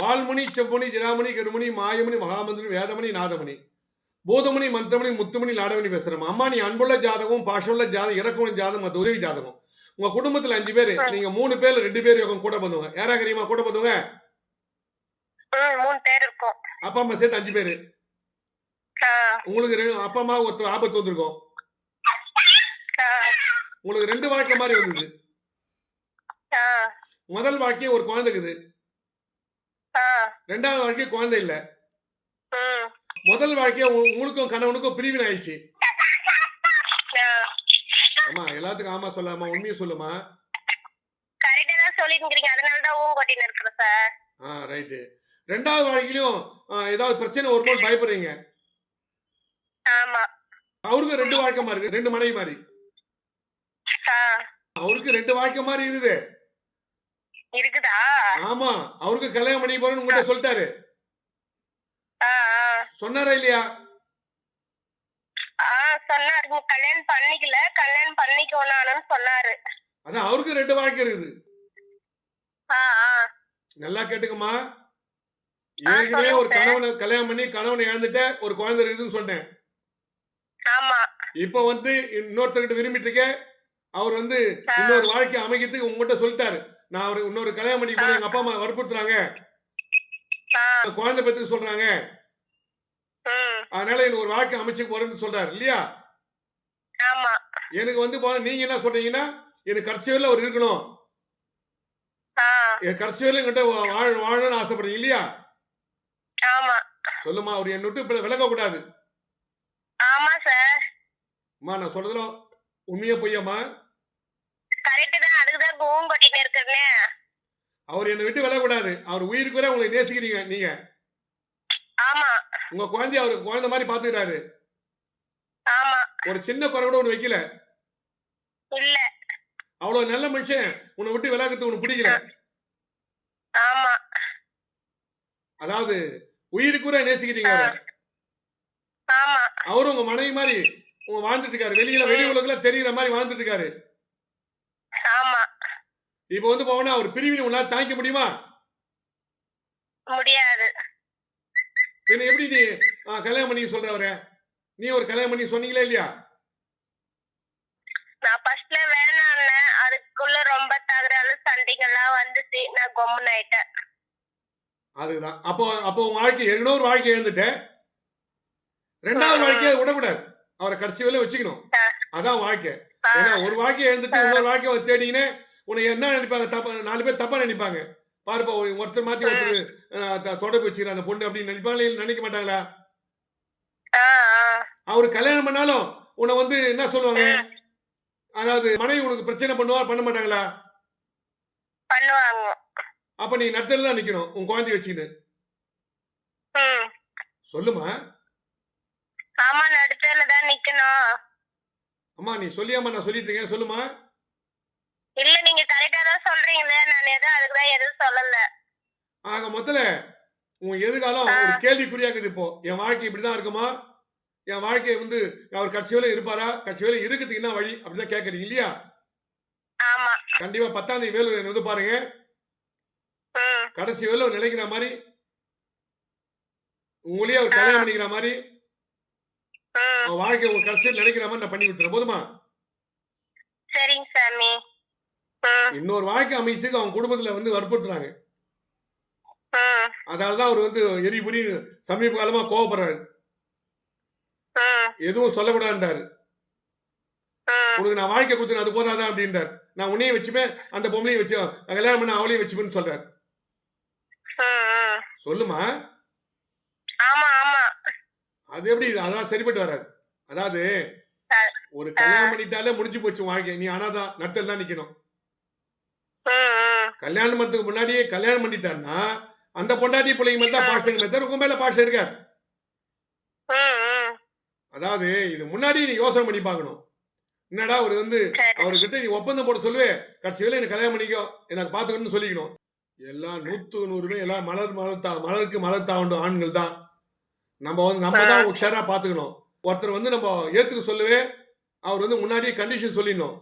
வால்முனி செம்புனி ஜிராமணி கருமணி மாயமணி மகாமந்திரி வேதமணி நாதமணி பூதமணி மந்திரமணி முத்துமணி லாடமணி பேசுறேன் அம்மா நீ அன்புள்ள ஜாதகம் பாஷமுள்ள ஜாதகம் இறக்குள்ள ஜாதகம் மற்ற உதவி ஜாதகம். உங்க குடும்பத்துல அஞ்சு பேர் நீங்க மூணு பேர்ல ரெண்டு பேர் யோகம் கூட பண்ணுவாங்க யாரா தெரியுமா கூட பண்ணுவாங்க அப்பா அம்மா சேர்த்து அஞ்சு பேர். உங்களுக்கு அப்பா அம்மா ஒருத்தர் ஆபத்து வந்திருக்கும். உங்களுக்கு ரெண்டு வாழ்க்கை மாதிரி வந்தது. முதல் வாழ்க்கையே ஒரு குழந்தை இருக்குது ஆ ரெண்டாவது வாழ்க்கை குழந்தை இல்ல. முதல் வாழ்க்கைய உங்களுக்கும் கணவனுக்கும் பிரிவினை ஆயிடுச்சு. ஆ அம்மா எல்லாத்துக்கும் ஆமா சொல்லாமா உண்மையை சொல்லுமா? ரெண்டாவது வாழ்க்கையிலும் ஏதாவது பிரச்சனை வரும்போது பயப்படுறீங்க. ஆமா. அவருக்கு ரெண்டு வாழ்க்கை மாதிரி ரெண்டு மனைவி மாதிரி. அவருக்கு ரெண்டு வாழ்க்கை மாதிரி இருக்குது. இருக்குதா? ஆமா. அவருக்கு கல்யாணம் பண்ணி போறேன்னு உங்ககிட்ட சொல்லிட்டாரு. சொன்னாரா இல்லையா? சொன்னாரு. நீ கல்யாணம் பண்ணிக்கல. கல்யாணம் பண்ணிக்கோனானு சொன்னாரு. அதான் அவருக்கு ரெண்டு வாழ்க்கை இருக்குது. நல்லா கேட்டுக்கம்மா. ஆ, ஏற்கனவே ஒரு. கணவனை கல்யாணம் பண்ணி கணவனை இழந்துட்ட ஒரு குழந்தை இருக்குதுன்னு சொன்னேன் இப்போ வந்து இன்னொருத்தர்கிட்ட விரும்பிட்டு இருக்க அவர் வந்து. இன்னொரு வாழ்க்கை அமைக்கிறதுக்கு உங்ககிட்ட சொல்லிட்டாரு. நான் அவர் இன்னொரு கல்யாணம் பண்ணி போறேன். எங்க அப்பா அம்மா வற்புறுத்துறாங்க. குழந்தை பெற்றுக்க சொல்றாங்க. அதனால எனக்கு ஒரு வாழ்க்கை அமைச்சு போறேன்னு சொல்றாரு. இல்லையா? எனக்கு வந்து நீங்க என்ன சொல்றீங்கன்னா எனக்கு கடைசி வரையில அவர் இருக்கணும். எனக்கு கடைசி வரையில என்கிட்ட வாழ வாழணும்னு ஆசைப்படுறீங்க. இல்லையா? சொல்லுமா அவர் என்னை விட்டு இப்ப விலக கூடாது ஆமா சார். அம்மா நான் சொல்றதுல உண்மையா பொய்யாம்மா? கரெக்ட் தான். அதுக்கு தான் ஊன் கொட்டின்னு இருக்கிறனே அவர் என்னை விட்டு விலக கூடாது அவர் உயிருக்கு வரை உங்களை நேசிக்கிறீங்க நீங்க. ஆமா. உங்க குழந்தைய அவருக்கு குழந்தை மாதிரி பாத்துக்கிறாரு ஆமா. ஒரு சின்ன குறை கூட ஒண்ணு வைக்கல. இல்ல. அவ்வளவு நல்ல மனுஷன். உன்னை விட்டு விலகத்து உனக்கு பிடிக்கல. ஆமா. அதாவது உயிருக்கு கூட நேசிக்கிறீங்க ஆமா. அவரும் உங்க மனைவி மாதிரி உங்க வாழ்ந்துட்டு இருக்காரு வெளியில வெளி உலகத்துல தெரியற மாதிரி வாழ்ந்துட்டு இருக்காரு ஆமா. இப்போ வந்து போனா அவர் பிரிவினை உங்களால தாங்கிக்க முடியுமா? முடியாது. பின்ன எப்படி நீ கல்யாணம் பண்ணி சொல்ற அவரை? நீ ஒரு கல்யாணம் பண்ணி சொன்னீங்களா இல்லையா? நான் ஃபர்ஸ்ட்ல வேணான்னேன் அதுக்குள்ள ரொம்ப தகராறு சண்டைகள்லாம் வந்துச்சு. நான் கொம்முன்னு ஆயிட்டேன். அதுதான். அப்போ அப்போ உங்க வாழ்க்கை ஏற்கனவே ஒரு வாழ்க்கை எழுந்துட்டேன் ரெண்டாவது. வாழ்க்கையை விடக்கூடாது. அவரை கடைசி வரையில வச்சுக்கணும். அதான் வாழ்க்கை. ஏன்னா ஒரு வாழ்க்கையை எழுந்துட்டு இன்னொரு வாழ்க்கையை தேடிங்கன்னு உன்னை என்ன நினைப்பாங்க தப்பா நாலு பேர் தப்பா நினைப்பாங்க. பாருப்பா ஒரு- ஒருத்தர் மாத்தி ஒருத்தர் தொடர்பு வச்சுக்கிற அந்த பொண்ணு அப்படின்னு நினைப்பாங்களே நினைக்க மாட்டாங்களா. அவரு கல்யாணம் பண்ணாலும் உன்னை வந்து என்ன சொல்லுவாங்க? அதாவது மனைவி உனக்கு பிரச்சனை பண்ணுவா பண்ண மாட்டாங்களா? அப்ப நீ நட்டல் தான் நிக்கணும் உன் குழந்தைய வச்சுக்கிட்டு சொல்லுமா ஆமா நடுத்தல தான் நிக்கணும். அம்மா நீ சொல்லியாமா நான் சொல்லிட்டு இருக்கேன். சொல்லுமா? இல்ல நீங்க கரெக்டா தான் சொல்றீங்களே. நான் எதுவும் அதுக்கு தான் எதுவும் சொல்லல. ஆக மொத்தல உன் எதிர்காலம் ஒரு கேள்விக்குறியாக்குது இப்போ. என் வாழ்க்கை இப்படிதான் இருக்குமா? என் வாழ்க்கை வந்து அவர் கட்சி வேலை இருப்பாரா? கட்சி வேலை இருக்கிறதுக்கு என்ன வழி? அப்படிதான் கேக்குறீங்க இல்லையா? கண்டிப்பா பத்தாம் தேதி வேலூர் வந்து பாருங்க. கடைசி வேலை ஒரு நிலைக்கிற மாதிரி உங்களையே அவர் கல்யாணம் பண்ணிக்கிற மாதிரி அவன் வாழ்க்கை உங்க கடைசியில் நினைக்கிற மாதிரி நான் பண்ணி கொடுத்துறேன் போதுமா? சரிங்க சாமி. இன்னொரு வாழ்க்கை அமைச்சுக்கு அவங்க குடும்பத்துல வந்து வற்புறுத்துறாங்க. ம். அதனால தான் அவர் வந்து எரி புரி சமீப காலமா கோவப்படுறாரு. எதுவும் சொல்லக்கூடாதுன்றாரு. உனக்கு நான் வாழ்க்கை கொடுத்துறேன் அது போதாதான் அப்படின்றார். நான் உன்னையும் வச்சுப்பேன் அந்த பொம்பளையும் வச்சு கல்யாணம் பண்ண அவளையும் வச்சுப்பேன்னு சொல்றாரு. சொல்லுமா? ஆமா ஆமா. அது எப்படி அதெல்லாம் சரிப்பட்டு வராது. அதாவது ஒரு கல்யாணம் பண்ணிட்டாலே முடிஞ்சு போச்சு வாழ்க்கை. நீ ஆனாதான் நட்டல் தான் நிக்கணும். கல்யாணம் பண்ணதுக்கு முன்னாடியே கல்யாணம் பண்ணிட்டான்னா அந்த பொண்டாட்டி பிள்ளைங்க மேல தான் பாஷம் தவிர உங்க மேல இருக்காது. அதாவது இது முன்னாடி நீ யோசனை பண்ணி பார்க்கணும். என்னடா அவர் வந்து அவர்கிட்ட நீ ஒப்பந்தம் போட சொல்லுவே. கடைசி வேலை எனக்கு கல்யாணம் பண்ணிக்கோ. எனக்கு பார்த்துக்கணும்னு சொல்லிக்கணும். எல்லாம் நூத்து நூறு பேர் எல்லாம் மலர் மலர் தா மலருக்கு மலர் தாவண்டும் ஆண்கள் தான். நம்ம வந்து நம்ம தான் உஷாரா பாத்துக்கணும். ஒருத்தர் வந்து நம்ம ஏத்துக்க சொல்லவே அவர் வந்து முன்னாடியே கண்டிஷன் சொல்லிடணும்.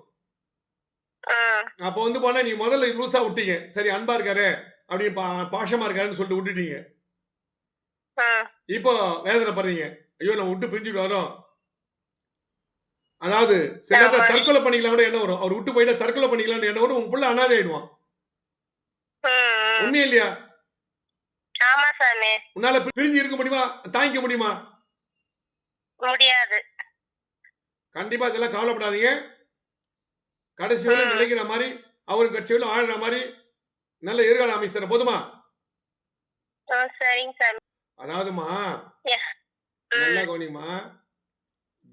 அப்போ வந்து போனா நீ முதல்ல லூசா விட்டீங்க. சரி அன்பா இருக்காரு அப்படின்னு பா- பாசமா இருக்காருன்னு சொல்லிட்டு விட்டுட்டீங்க. இப்போ வேதனைப்படுறீங்க ஐயோ நம்ம விட்டு பிரிஞ்சுட்டு வரோம் அதாவது சில. தற்கொலை பண்ணிக்கலாம் கூட என்ன வரும்? அவர் விட்டு போயிட்டா தற்கொலை பண்ணிக்கலாம்னு என்ன வரும்? உங்க புள்ள அனாதை ஆயிடுவான். உண்மையே இல்லையா? உன்னால பிரிஞ்சு இருக்க முடியுமா? தாங்கிக்க முடியுமா? முடியாது. கண்டிப்பா இதெல்லாம் கவலைப்படாதீங்க. கடைசி வரை. நிலைக்கிற மாதிரி அவருக்கு கட்சி வரை ஆழுற மாதிரி நல்ல எதிர்காலம் அமைச்சு தரேன் போதுமா அதாவதுமா. நல்லா கவனிமா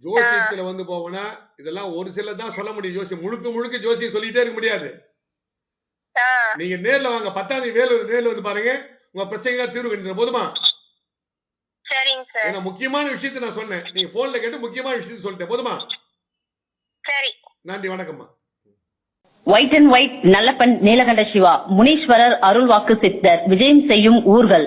ஜோசியத்துல வந்து போவோம்னா இதெல்லாம் ஒரு சிலர் தான் சொல்ல முடியும். ஜோசியம் முழுக்க முழுக்க ஜோசியம் சொல்லிட்டே இருக்க முடியாது. நீங்க நேர்ல வாங்க. பத்தாம் தேதி வேலூர் நேர்ல வந்து பாருங்க. உங்க பிரச்சனைலாம் தீர்வு கணித்து போதுமா? சரிங்க சார். ஏன்னா முக்கியமான விஷயத்தை நான் சொன்னேன். நீங்க போன்ல கேட்டு முக்கியமான விஷயத்தை சொல்லிட்டேன். போதுமா? சரி. நன்றி வணக்கம்மா. White and white Nallappan Neelakanda Siva Muneeswarar அருள்வாக்கு சித்தர் விஜயம் செய்யும் ஊர்கள்.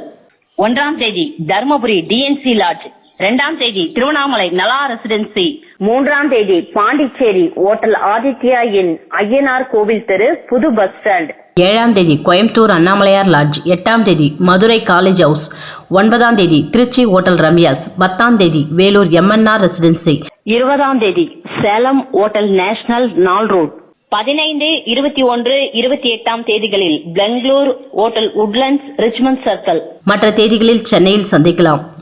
ஒன்றாம் தேதி தர்மபுரி டிஎன்சி லாட்ஜ் இரண்டாம் தேதி திருவண்ணாமலை நலா ரெசிடென்சி மூன்றாம் தேதி பாண்டிச்சேரி ஓட்டல் ஆதித்யா இன் ஐயனார் கோவில் தெரு புது பஸ் ஸ்டாண்ட். ஏழாம் தேதி கோயம்புத்தூர் அண்ணாமலையார் லாட்ஜ் எட்டாம் தேதி மதுரை காலேஜ் ஹவுஸ் ஒன்பதாம் தேதி திருச்சி ஓட்டல் ரம்யாஸ் பத்தாம் தேதி வேலூர் எம்என்ஆர் ரெசிடென்சி. இருபதாம் தேதி சேலம் ஓட்டல் நேஷனல் நாள் ரோட். பதினைந்து இருபத்தி ஒன்று இருபத்தி எட்டாம் தேதிகளில் Bangalore hotel Woodlands Richmond circle. மற்ற தேதிகளில் சென்னையில் சந்திக்கலாம்.